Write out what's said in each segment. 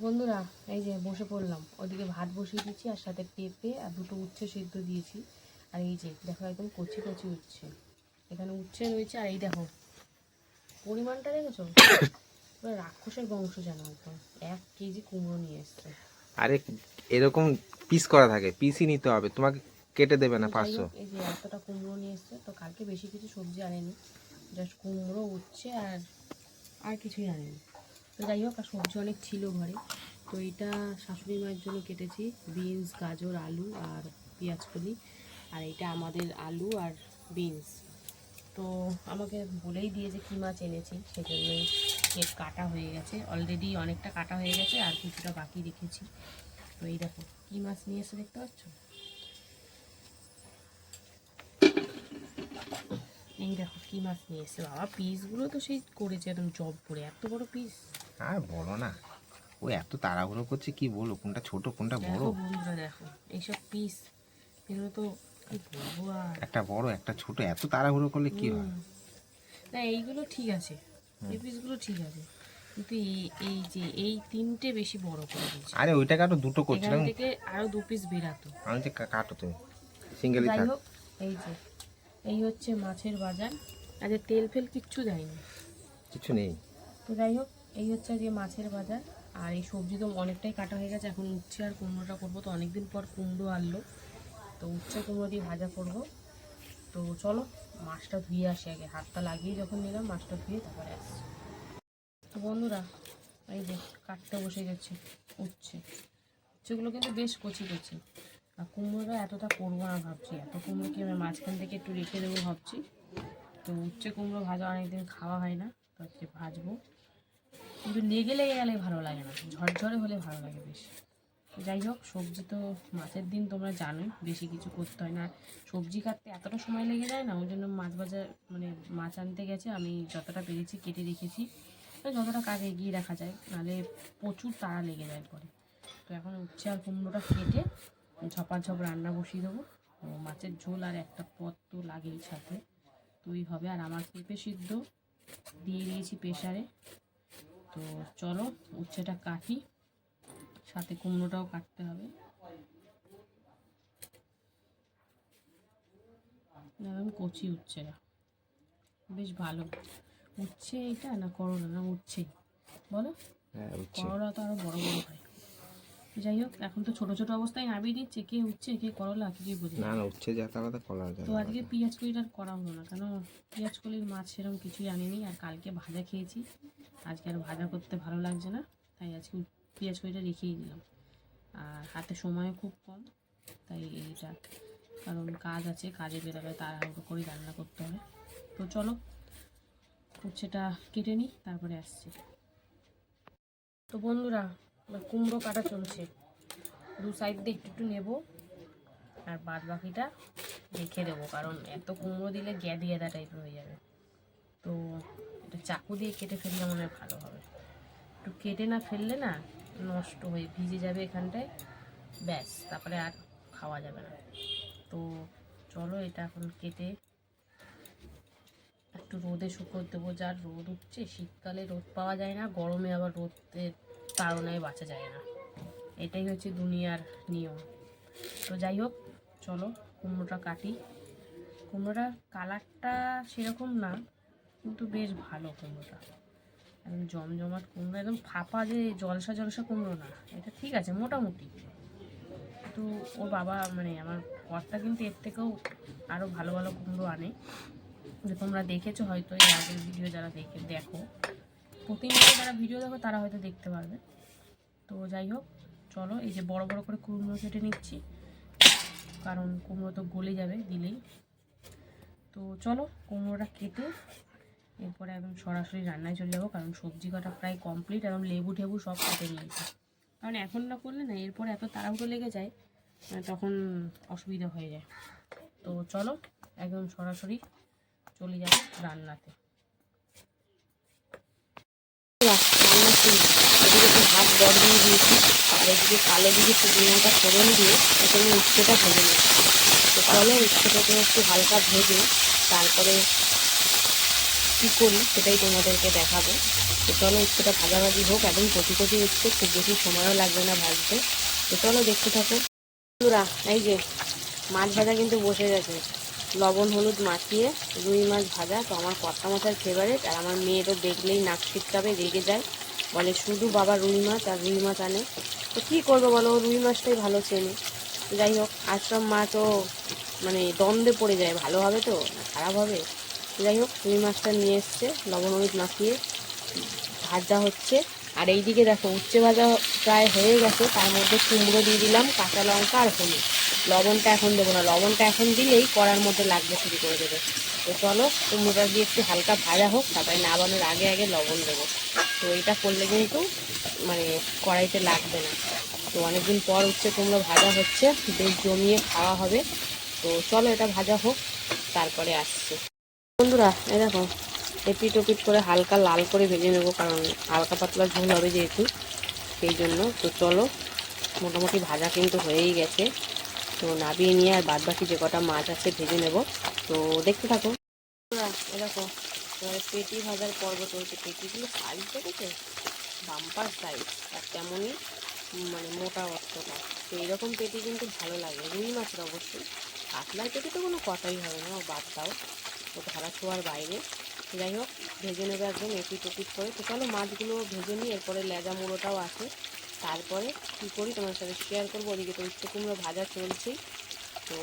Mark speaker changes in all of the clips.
Speaker 1: বন্ধুরা এই যে বসে পড়লাম। ওদিকে ভাত বসিয়ে দিয়েছি আর সাথে পেঁপে আর দুটো উচ্ছে সিদ্ধ দিয়েছি। আর এই যে দেখো একদম কচি কচি উচ্ছে। এখানে উচ্ছে রয়েছে আর এই দেখো পরিমাণটা দেখেছ? রাক্ষসের বংশ যেন একদম। এক কেজি কুমড়ো নিয়ে এসছে।
Speaker 2: আরে এরকম পিস করা থাকে পিসই নিতে হবে। তোমাকে কেটে দেবে না পাঁচশো।
Speaker 1: এই যে এতটা কুমড়ো নিয়ে এসছে তো কালকে বেশি কিছু সবজি আনেনি। জাস্ট কুমড়ো উচ্ছে আর আর কিছুই আনেনি। তো যাই হোক, আর সবজি অনেক ছিল ঘরে। তো এটা শাশুড়ি মায়ের জন্য কেটেছি। বিনস, গাজর, আলু আর পেঁয়াজ কলি। আর এটা আমাদের আলু আর বিনস। তো আমাকে বলেই দিয়েছে কী মাছ এনেছি সেজন্যই কেক কাটা হয়ে গেছে। অলরেডি অনেকটা কাটা হয়ে গেছে, আর কিছুটা বাকি রেখেছি। তো এই দেখো, কী মাছ নিয়ে এসে দেখতে পাচ্ছ? এই দেখো, কী মাছ নিয়ে এসছে। বাবা পিসগুলো তো সেই করেছে, একদম জব করে, এত বড় পিস
Speaker 2: আর বলো না। ও এত তাড়াহুড়ো করছে কি বলো কোনটা ছোট কোনটা বড়?
Speaker 1: দেখো বন্ধুরা দেখো এইসব পিস এগুলো তো কি বলব আর?
Speaker 2: একটা বড় একটা ছোট এত তাড়াহুড়ো করলে কি হয়?
Speaker 1: না এইগুলো ঠিক আছে। এই পিসগুলো ঠিক আছে। কিন্তু এই এই যে এই তিনটে বেশি বড় করে দিয়েছে।
Speaker 2: আরে ওইটাকে আরও দুটো করছিলাম
Speaker 1: থেকে আরও দু পিস বেরাতো
Speaker 2: আমি যে কাটো তুমি। সিঙ্গেলই থাক।
Speaker 1: এই যে এই হচ্ছে মাছের বাজার। আজকে তেল ফেল কিচ্ছু দেয়নি।
Speaker 2: কিছু নেই।
Speaker 1: তো যাই হোক এই হচ্ছে যে মাছের বাজার। আর এই সবজি তো অনেকটাই কাটা হয়ে গেছে। এখন উচ্ছে আর কুমড়োটা করব তো অনেকদিন পর কুমড়ো আনলো। তো উচ্ছে, কুমড়ো দিয়ে ভাজা করব। তো চলো, মাছটা ধুয়ে আসি আগে। হাতটা লাগিয়ে যখন নিলাম, মাছটা ধুয়ে তারপরে আসছি। তো বন্ধুরা, এই যে কাটতে বসে গেছে উচ্ছে। উচ্ছেগুলো কিন্তু বেশ কচি কচি। আর কুমড়োটা এতটা করব না ভাবছি। এত কুমড়ো কি আমি মাঝখান থেকে একটু রেখে দেবো ভাবছি। তো উচ্ছে, কুমড়ো ভাজা অনেকদিন খাওয়া হয় না। তো আজকে ভাজবো। কিন্তু লেগে লেগে গেলে ভালো লাগে না, ঝরঝরে হলে ভালো লাগে বেশ। যাই হোক, সবজি তো মাছের দিন তোমরা জানোই, বেশি কিছু করতে হয় না। সবজি কাটতে এতটা সময় লেগে যায় না, ওই জন্য মাছ বাজার মানে মাছ আনতে গেছে, আমি যতটা পেরেছি কেটে রেখেছি। যতটা কাজ এগিয়ে রাখা যায়, নাহলে প্রচুর তাড়া লেগে যায় পরে তো এখন উচ্ছে আর কুমড়োটা কেটে ঝপাঝপ রান্না বসিয়ে দেবো। মাছের ঝোল আর একটা পদ তো লাগেই সাথে। তো ওই হবে আর আমার পেঁপে সিদ্ধ, দিয়ে দিয়েছি প্রেশারে তো চলো উচ্ছেটা কাটি সাথে কুমড়োটাও কাটতে হবে। আমি কচি উচ্ছেটা বেশ ভালো। উচ্ছে এইটা না করোনা না উচ্ছে। বলো?
Speaker 2: করোনা
Speaker 1: করলা তো আরও বড় বড় হয়। যাই হোক এখন তো ছোট ছোট অবস্থায় নামিয়ে দিচ্ছে কে উচ্ছে কে করলা কিছুই বুঝি
Speaker 2: না। না উচ্ছে যা কলা যায়
Speaker 1: তো আজকে পেঁয়াজ কলিটা আর করা হলো না কেন পেঁয়াজ কলির মাছ সেরকম কিছুই আনিনি আর কালকে ভাজা খেয়েছি। আজকে আর ভাজা করতে ভালো লাগছে না তাই আজকে পেঁয়াজ কলিটা রেখেই দিলাম। আর হাতে সময় খুব কম তাই এইটা কারণ কাজ আছে কাজে বেরোবে তাড়াহুড়ো করে রান্না করতে হবে তো চলো উচ্ছেটা কেটে নিই তারপরে আসছি। তো বন্ধুরা এবার কুমড়ো কাটা চলছে। দু সাইড দিয়ে একটু একটু নেব। আর বাদ বাকিটা রেখে দেবো, কারণ এত কুমড়ো দিলে গ্যাদি গ্যাদা টাইপের হয়ে যাবে। তো এটা চাকু দিয়ে কেটে ফেললে মনে হয় ভালো হবে। একটু কেটে না ফেললে না নষ্ট হয়ে, ভিজে যাবে এখানটায়। ব্যাস, তারপরে আর খাওয়া যাবে না। তো চলো এটা এখন কেটে একটু রোদে শুকোতে দেবো। যার রোদ উঠছে, শীতকালে রোদ পাওয়া যায় না, গরমে আবার রোদের তাড়নায় বাঁচা যায় না। এটাই হচ্ছে দুনিয়ার নিয়ম। তো যাই হোক, চলো কুমড়োটা কাটি। কুমড়োটার কালারটা সেরকম না, কিন্তু বেশ ভালো কুমড়োটা। একদম জমজমাট কুমড়ো, একদম ফাঁপা যে জলসা জলসা কুমড়ো না, এটা ঠিক আছে, মোটামুটি। কিন্তু ওর বাবা মানে আমার ঘরটা কিন্তু এর থেকেও আরও ভালো ভালো কুমড়ো আনে। যে তোমরা দেখেছ হয়তো, এর আগের ভিডিও যারা দেখে, দেখো। প্রতিনিয়ত যারা ভিডিও দেখো, তারা হয়তো দেখতে পারবে। তো যাই হোক, চলো, এই যে বড় বড় করে কুমড়ো কেটে নিচ্ছি। কারণ কুমড়ো তো গলে যাবে দিলেই। তো চলো, কুমড়োটা কেটে এরপরে একদম সরাসরি রান্নায় চলে যাব, কারণ সবজি কাটা প্রায় কমপ্লিট একদম লেবু টেবু সব কেটে নিয়েছি। কারণ এখন না করলে না, এরপরে এত তাড়াহুড়ো লেগে যায় তখন অসুবিধা হয়ে যায়। তো চলো, একদম সরাসরি চলে যাব রান্নাতে রান্না শুরু বড় দিয়ে দিয়েছি। আর এদিকে কালো দিকে লঙ্কা ফোড়ন দিয়ে এখানে উচ্ছেটা ভেজে নিচ্ছি। তো চলো উচ্ছেটাকে একটু হালকা ভেজে তারপরে কী করি সেটাই তোমাদেরকে দেখাবো। তো চলো উচ্ছেটা ভাজাভাজি হোক, একদম কচি কচি উচ্ছে, খুব বেশি সময়ও লাগবে না ভাজতে। তো চলো দেখতে থাকো। বন্ধুরা, এই যে মাছ ভাজা কিন্তু বসে গেছে। লবণ, হলুদ মাখিয়ে রুই মাছ ভাজা তো আমার কর্তা মাছের ফেভারিট আর আমার মেয়ে তো দেখলেই নাক ছিটকাবে রেগে যায়। বলে শুধু বাবা রুই মাছ আর রুই মাছ আনে। তো কী করব বলো? রুই মাছটাই ভালো চেনে। যাই হোক, আশ্রম মাছও মানে দ্বন্দ্বে পড়ে যায়, ভালো হবে তো না খারাপ হবে? যাই হোক, রুই মাছটা নিয়ে এসছে, লবণ হলুদ মাখিয়ে ভাজা হচ্ছে। আর এইদিকে দেখো, উচ্ছে ভাজা প্রায় হয়ে গেছে, তার মধ্যে কুমড়ো দিয়ে দিলাম, কাঁচা লঙ্কা আর হলুদ। লবণটা এখন দেবো না, লবণটা এখন দিলেই কড়ার মধ্যে লাগবে শুরু করে দেবে। তো চলো, কুমড়োটা দিয়ে একটু হালকা ভাজা হোক, তারপরে নাবানোর আগে আগে লবণ দেবো। তো এটা করলে কিন্তু মানে কড়াইতে লাগবে না। তো অনেকদিন পর হচ্ছে কুমড়ো ভাজা হচ্ছে, বেশ জমিয়ে খাওয়া হবে। তো চলো এটা ভাজা হোক, তারপরে আসছে। বন্ধুরা, এই দেখো, এপিট ওপিট করে হালকা লাল করে ভেজে নেব, কারণ হালকা পাতলা ঝোল হবে যেহেতু, সেই জন্য। তো চলো, মোটামুটি ভাজা কিন্তু হয়েই গেছে। তো নাবিয়ে নিয়ে আর বাদ বাকি যে কটা মাছ আছে ভেজে নেব। তো দেখতে থাকো। দেখো এবারে পেটি ভাজার পর্ব চলছে। পেটিগুলো সাইজ দেখেছে? বাম্পার সাইজ আর তেমনই মানে মোটা অর্থটা তো এইরকম পেটি কিন্তু ভালো লাগে। রুই মাছের অবশ্যই। কাতলার পেটি তো কোনো কথাই হবে না, বাদ দাও। ও ধরা ছোঁয়ার বাইরে। যাই হোক, ভেজে নেবে একদম এপিট ওপিট করে। তো চলো মাছগুলো ভেজে নিই, এরপরে লেজা মুড়োটাও আছে। তারপরে কী করি, তোমার সাথে শেয়ার করব। ওদিকে তো উচ্ছে কুমড়ো ভাজা চলছেই তো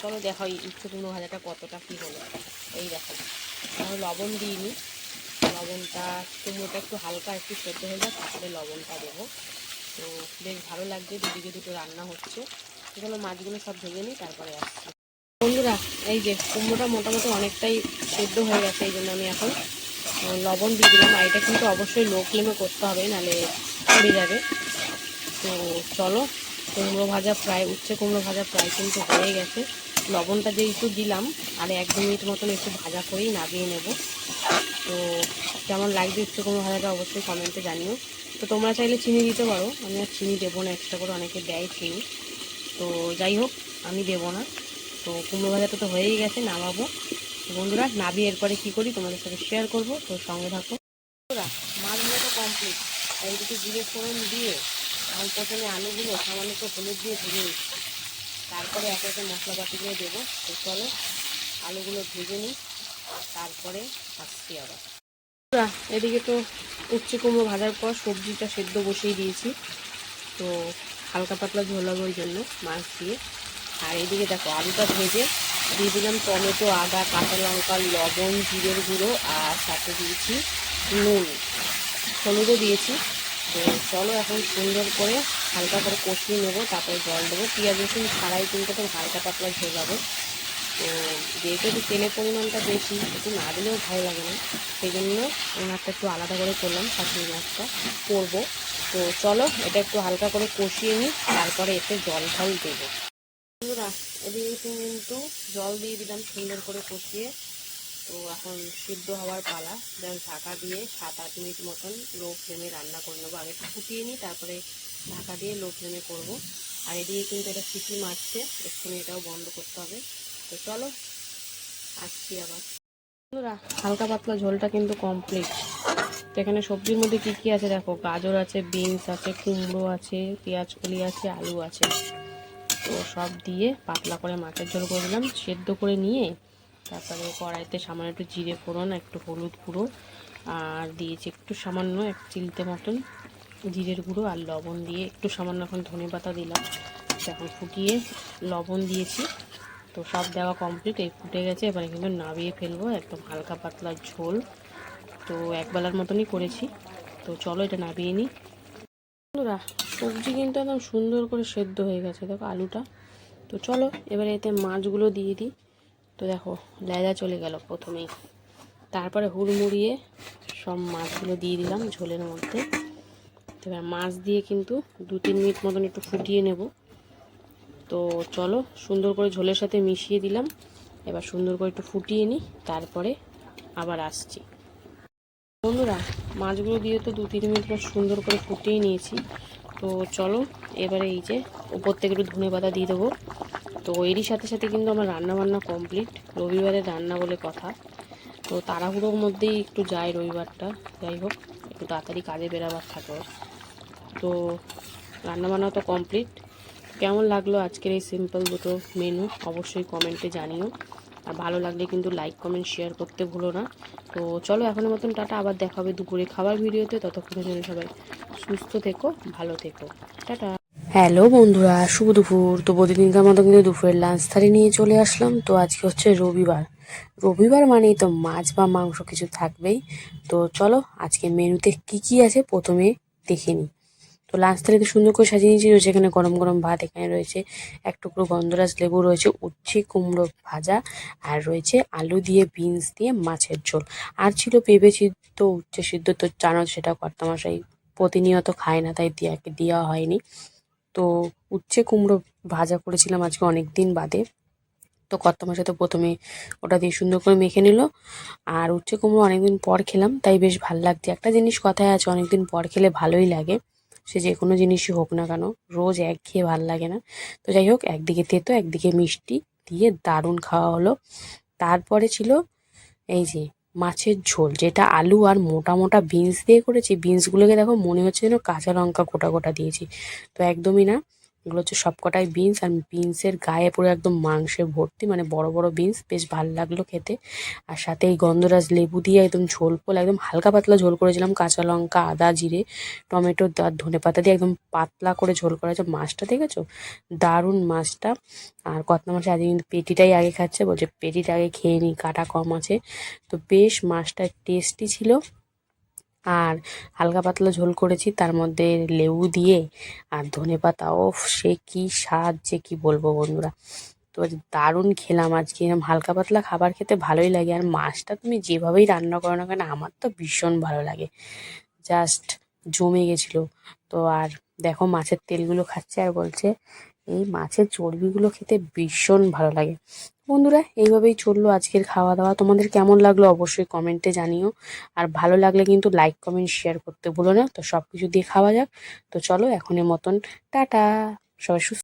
Speaker 1: চলো দেখো উচ্ছে কুমড়ো ভাজাটা কতটা কী হলো। এই দেখো। তাহলে লবণ দিইনি। লবণটা, কুমড়োটা একটু হালকা একটু সেদ্ধ হয়ে যাক, তারপরে লবণটা দেবো। তো বেশ ভালো লাগছে, দুদিকে দুটো রান্না হচ্ছে। চলো মাছগুলো সব ভেজে নিই, তারপরে আসছি। বন্ধুরা, এই যে কুমড়োটা মোটামুটি অনেকটাই সেদ্ধ হয়ে গেছে, এই জন্য আমি এখন লবণ দিয়ে দিলাম। আর এটা কিন্তু অবশ্যই লো ফ্লেমে করতে হবে নাহলে পড়ে যাবে। তো চলো, কুমড়ো ভাজা প্রায়, উচ্ছে কুমড়ো ভাজা প্রায় কিন্তু হয়ে গেছে। লবণটা যেহেতু দিলাম, আর এক দু মিনিট মতন একটু ভাজা করেই নামিয়ে নেব। তো কেমন লাগবে উচ্ছে কুমড়ো ভাজাটা অবশ্যই কমেন্টে জানিও। তো তোমরা চাইলে চিনি দিতে পারো, আমি আর চিনি দেবো না এক্সট্রা করে অনেকে দেয় চিনি। তো যাই হোক, আমি দেবো না। তো কুমড়ো ভাজাটা তো হয়েই গেছে, নামাবো। তো বন্ধুরা নাবি এরপরে কী করি তোমাদের সাথে শেয়ার করব, তো সঙ্গে থাকো। বন্ধুরা, মাছ ভাজা কমপ্লিট এইদিকে জিরে ফোড়ন দিয়ে আমি প্রথমে আলুগুলো সামান্য একটু হলুদ দিয়ে ভেজে নিচ্ছি। তারপরে একে একে মশলাপাতিগুলো দেবো। তো চলো, আলুগুলো ভেজে নিই, তারপরে আসছি আবার। এদিকে তো উচ্ছে কুমড়ো ভাজার পর সবজিটা সেদ্ধ বসিয়ে দিয়েছি। তো হালকা পাতলা ঝোল হবে ওই জন্য মাছ দিয়ে। আর এদিকে দেখো, আলুটা ভেজে দিয়ে দিলাম টমেটো, আদা, কাঁচা লঙ্কা, লবণ, জিরের গুঁড়ো আর সাথে দিয়েছি নুন। হলুদও দিয়েছি। তো চলো এখন সুন্দর করে হালকা করে কষিয়ে নেব, তারপরে জল দেবো। পেঁয়াজ রসুন ছাড়াই কিন্তু তো হালকা পাতলা ঝোল হবে তো যেহেতু একটু তেলের পরিমাণটা বেশি, একটু না দিলেও ভালো লাগে না। সেই জন্য ওনারটা একটু আলাদা করে করলাম শাশুড়ি মাছটা করব। তো চলো এটা একটু হালকা করে কষিয়ে নিই, তারপরে এতে জল ফল দেবো। বন্ধুরা, এদিকে কিন্তু জল দিয়ে দিলাম সুন্দর করে কষিয়ে। তো এখন সিদ্ধ হওয়ার পালা। যেমন ঢাকা দিয়ে সাত আট মিনিট মতন লো ফ্লেমে রান্না করে নেব। আগে ফুটিয়ে নিই, তারপরে ঢাকা দিয়ে লো ফ্লেমে করব। আর এদিকে কিন্তু এটা সিটি মারছে, এক্ষুনি এটাও বন্ধ করতে হবে। তো চলো, আসছি আবার। হালকা পাতলা ঝোলটা কিন্তু কমপ্লিট এখানে সবজির মধ্যে কি কি আছে দেখো? গাজর আছে, বিনস আছে, কুমড়ো আছে পেঁয়াজ কলি আছে, আলু আছে। তো সব দিয়ে পাতলা করে মাছের ঝোল করে দিলাম। সেদ্ধ করে নিয়ে তারপরে কড়াইতে সামান্য একটু জিরে ফোড়ন, একটু হলুদ গুঁড়ো, আর দিয়েছি একটু সামান্য এক চিলতে মতন জিরের গুঁড়ো আর লবণ দিয়ে একটু সামান্য এখন ধনে পাতা দিলাম। এখন ফুটিয়ে লবণ দিয়েছি। তো সব দেওয়া কমপ্লিট এই ফুটে গেছে। এবারে কিন্তু নাবিয়ে ফেলব, একদম হালকা পাতলা ঝোল। তো একবেলার মতনই করেছি। তো চলো এটা নাবিয়ে নিই। বন্ধুরা, সবজি কিন্তু একদম সুন্দর করে সেদ্ধ হয়ে গেছে। দেখো আলুটা। তো চলো, এবারে এতে মাছগুলো দিয়ে দিই। তো দেখো লেজা চলে গেল প্রথমেই। তারপরে হুড়মুড়িয়ে সব মাছগুলো দিয়ে দিলাম ঝোলের মধ্যে। এবার মাছ দিয়ে কিন্তু দু তিন মিনিট মতন একটু ফুটিয়ে নেব। তো চলো, সুন্দর করে ঝোলের সাথে মিশিয়ে দিলাম। এবার সুন্দর করে একটু ফুটিয়ে নিই, তারপরে আবার আসছি। বন্ধুরা, মাছগুলো দিয়ে তো দু তিন মিনিট সুন্দর করে ফুটিয়ে নিয়েছি। তো চলো, এবারে এই যে উপর থেকে একটু ধনে পাতা দিয়ে দেবো। তো এরই সাথে সাথে কিন্তু আমার রান্না বান্না কমপ্লিট রবিবারের রান্না বলে কথা। তো তাড়াহুড়োর মধ্যেই একটু যাই রবিবারটা। যাই হোক, একটু তাড়াতাড়ি কাজে বেরাবার থাকে তো রান্নাবান্না তো কমপ্লিট কেমন লাগল আজকের এই সিম্পল দুটো মেনু অবশ্যই কমেন্টে জানিও। আর ভালো লাগলে কিন্তু লাইক কমেন্ট শেয়ার করতে ভুলো না। তো চলো এখনের মতন টাটা। আবার দেখা হবে দুপুরে খাবার ভিডিওতে ততক্ষণের জন্য সবাই সুস্থ থেকো, ভালো থেকো। টাটা। হ্যালো বন্ধুরা, শুভ দুপুর। তো প্রতিদিনকার মতো কিন্তু দুপুরের লাঞ্চ থালি নিয়ে চলে আসলাম। তো আজকে হচ্ছে রবিবার। রবিবার মানেই তো মাছ বা মাংস কিছু থাকবেই। তো চলো, আজকে মেনুতে কি কি আছে প্রথমে দেখে নিই। তো লাঞ্চ থালিতে সুন্দর করে সাজিয়ে নিয়েছি, রয়েছে এখানে গরম গরম ভাত, এখানে রয়েছে এক টুকরো গন্ধরাজ লেবু, রয়েছে উচ্ছে, কুমড়ো ভাজা, আর রয়েছে আলু দিয়ে বিনস দিয়ে মাছের ঝোল। আর ছিল পেঁপে সিদ্ধ উচ্ছে সিদ্ধ, তো জানো সেটা কর্তামশাই প্রতিনিয়ত খায় না, তাই দেওয়াকে দেওয়া হয়নি। তো উচ্ছে কুমড়ো ভাজা করেছিলাম আজকে অনেক দিন বাদে। তো কর্তামশাই তো প্রথমে ওটা দিয়ে সুন্দর করে মেখে নিল। আর উচ্ছে কুমড়ো অনেকদিন পর খেলাম, তাই বেশ ভালো লাগছে। একটা জিনিস কথায় আছে, অনেকদিন পর খেলে ভালোই লাগে। সে যে কোনো জিনিসই হোক না কেন, রোজ এক খেয়ে ভালো লাগে না। তো যাই হোক, একদিকে তেতো, একদিকে মিষ্টি, দিয়ে দারুণ খাওয়া হলো। তারপরে ছিল এই যে মাছের ঝোল, যেটা আলু আর মোটা মোটা বিনস দিয়ে করেছি। বিনসগুলোকে দেখো মনে হচ্ছে যেন কাঁচা লঙ্কা গোটা গোটা দিয়েছি। তো একদমই না। এগুলো হচ্ছে সবকটাই বিনস আর বিনসের গায়ে পুরো একদম মাংসে ভর্তি মানে বড় বড় বিনস বেশ ভালো লাগল খেতে। আর সাথে এই গন্ধরাজ লেবু দিয়ে একদম ঝোল পোল, একদম হালকা পাতলা ঝোল করেছিলাম, কাঁচা লঙ্কা, আদা, জিরে, টমেটো আর ধনে পাতা দিয়ে একদম পাতলা করে ঝোল করা হয়েছে। মাছটা দেখেছ? দারুণ মাছটা। আর কতনা মাছ আজকে কিন্তু পেটিটাই আগে খাচ্ছে, বলছে পেটিটা আগে খেয়ে নিই কাটা কম আছে। তো বেশ মাছটা টেস্টি ছিল। আর হালকা পাতলা ঝোল করেছি, তার মধ্যে লেবু দিয়ে আর ধনে পাতা। ওফ, সে কি স্বাদ যে কি বলব বন্ধুরা। তো দারুণ খেলাম আজকে এরকম হালকা পাতলা খাবার খেতে ভালোই লাগে। আর মাছটা তুমি যেভাবেই রান্না করো না কেন, আমার তো ভীষণ ভালো লাগে। জাস্ট জমে গেছিল। তো আর দেখো মাছের তেলগুলো খাচ্ছে আর বলছে এই মাছের চর্বিগুলো খেতে ভীষণ ভালো লাগে। বন্ধুরা, এইভাবেই চলল আজকের খাওয়া দাওয়া তোমাদের কেমন লাগল অবশ্যই কমেন্টে জানিও। আর ভালো লাগলে কিন্তু লাইক কমেন্ট শেয়ার করতে ভুলো না। তো সব কিছু দিয়ে খাওয়া যাক। তো চলো এখনের মতন, টাটা! সবাই সুস্থ